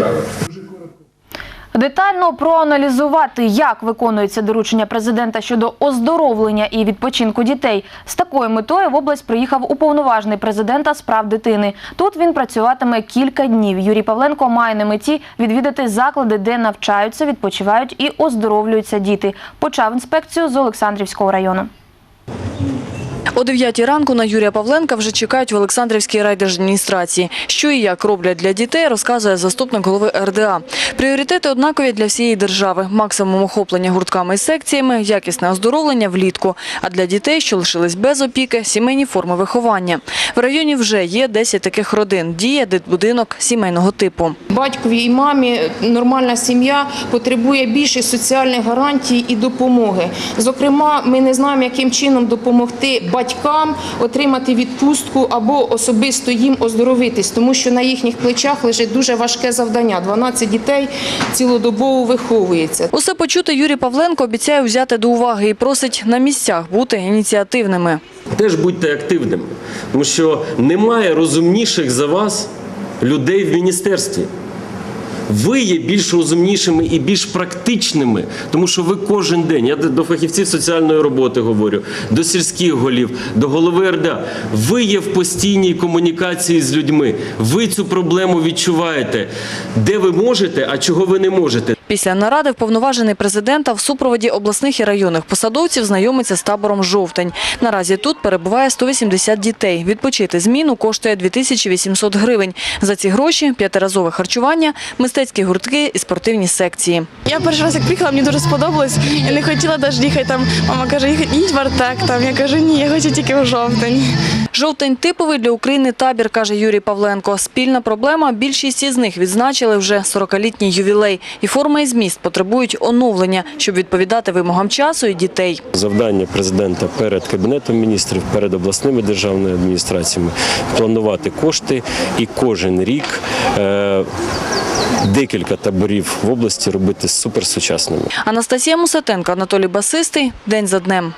держави. Детально проаналізувати, як виконується доручення президента щодо оздоровлення і відпочинку дітей. З такою метою в область приїхав уповноважений президента з прав дитини. Тут він працюватиме кілька днів. Юрій Павленко має на меті відвідати заклади, де навчаються, відпочивають і оздоровлюються діти. Почав інспекцію з Олександрівського району. О 9 ранку на Юрія Павленка вже чекають в Олександрівській райдержадміністрації. Що і як роблять для дітей, розказує заступник голови РДА. Пріоритети однакові для всієї держави. Максимум охоплення гуртками і секціями, якісне оздоровлення влітку. А для дітей, що лишились без опіки, сімейні форми виховання. В районі вже є 10 таких родин. Діє дитбудинок сімейного типу. Батькові і мамі нормальна сім'я потребує більше соціальних гарантій і допомоги. Зокрема, ми не знаємо, яким чином допомогти батькам отримати відпустку або особисто їм оздоровитись, тому що на їхніх плечах лежить дуже важке завдання. 12 дітей цілодобово виховується. Усе почути Юрій Павленко обіцяє взяти до уваги і просить на місцях бути ініціативними. Теж будьте активними, тому що немає розумніших за вас людей в міністерстві. Ви є більш розумнішими і більш практичними, тому що ви кожен день, я до фахівців соціальної роботи говорю, до сільських голів, до голови РДА. Ви є в постійній комунікації з людьми. Ви цю проблему відчуваєте, де ви можете, а чого ви не можете. Після наради вповноважений президента в супроводі обласних і районних посадовців знайомиться з табором «Жовтень». Наразі тут перебуває 180 дітей. Відпочити зміну коштує 2800 гривень. За ці гроші – п'ятиразове харчування, мистецькі гуртки і спортивні секції. Я перший раз як приїхала, мені дуже сподобалось. Я не хотіла навіть їхати там. Мама каже, «Їх- їдь в Артек там. Я кажу, ні, я хочу тільки в жовтень. Жовтень типовий для України табір, каже Юрій Павленко. Спільна проблема – більшість із них відзначили вже 40-літній ювілей. І форма і зміст потребують оновлення, щоб відповідати вимогам часу і дітей. Завдання президента перед кабінетом міністрів, перед обласними державними адміністраціями планувати кошти і кожен рік е, декілька таборів в області робити суперсучасними. Анастасія Мусатенко, Анатолій Басистий. День за днем.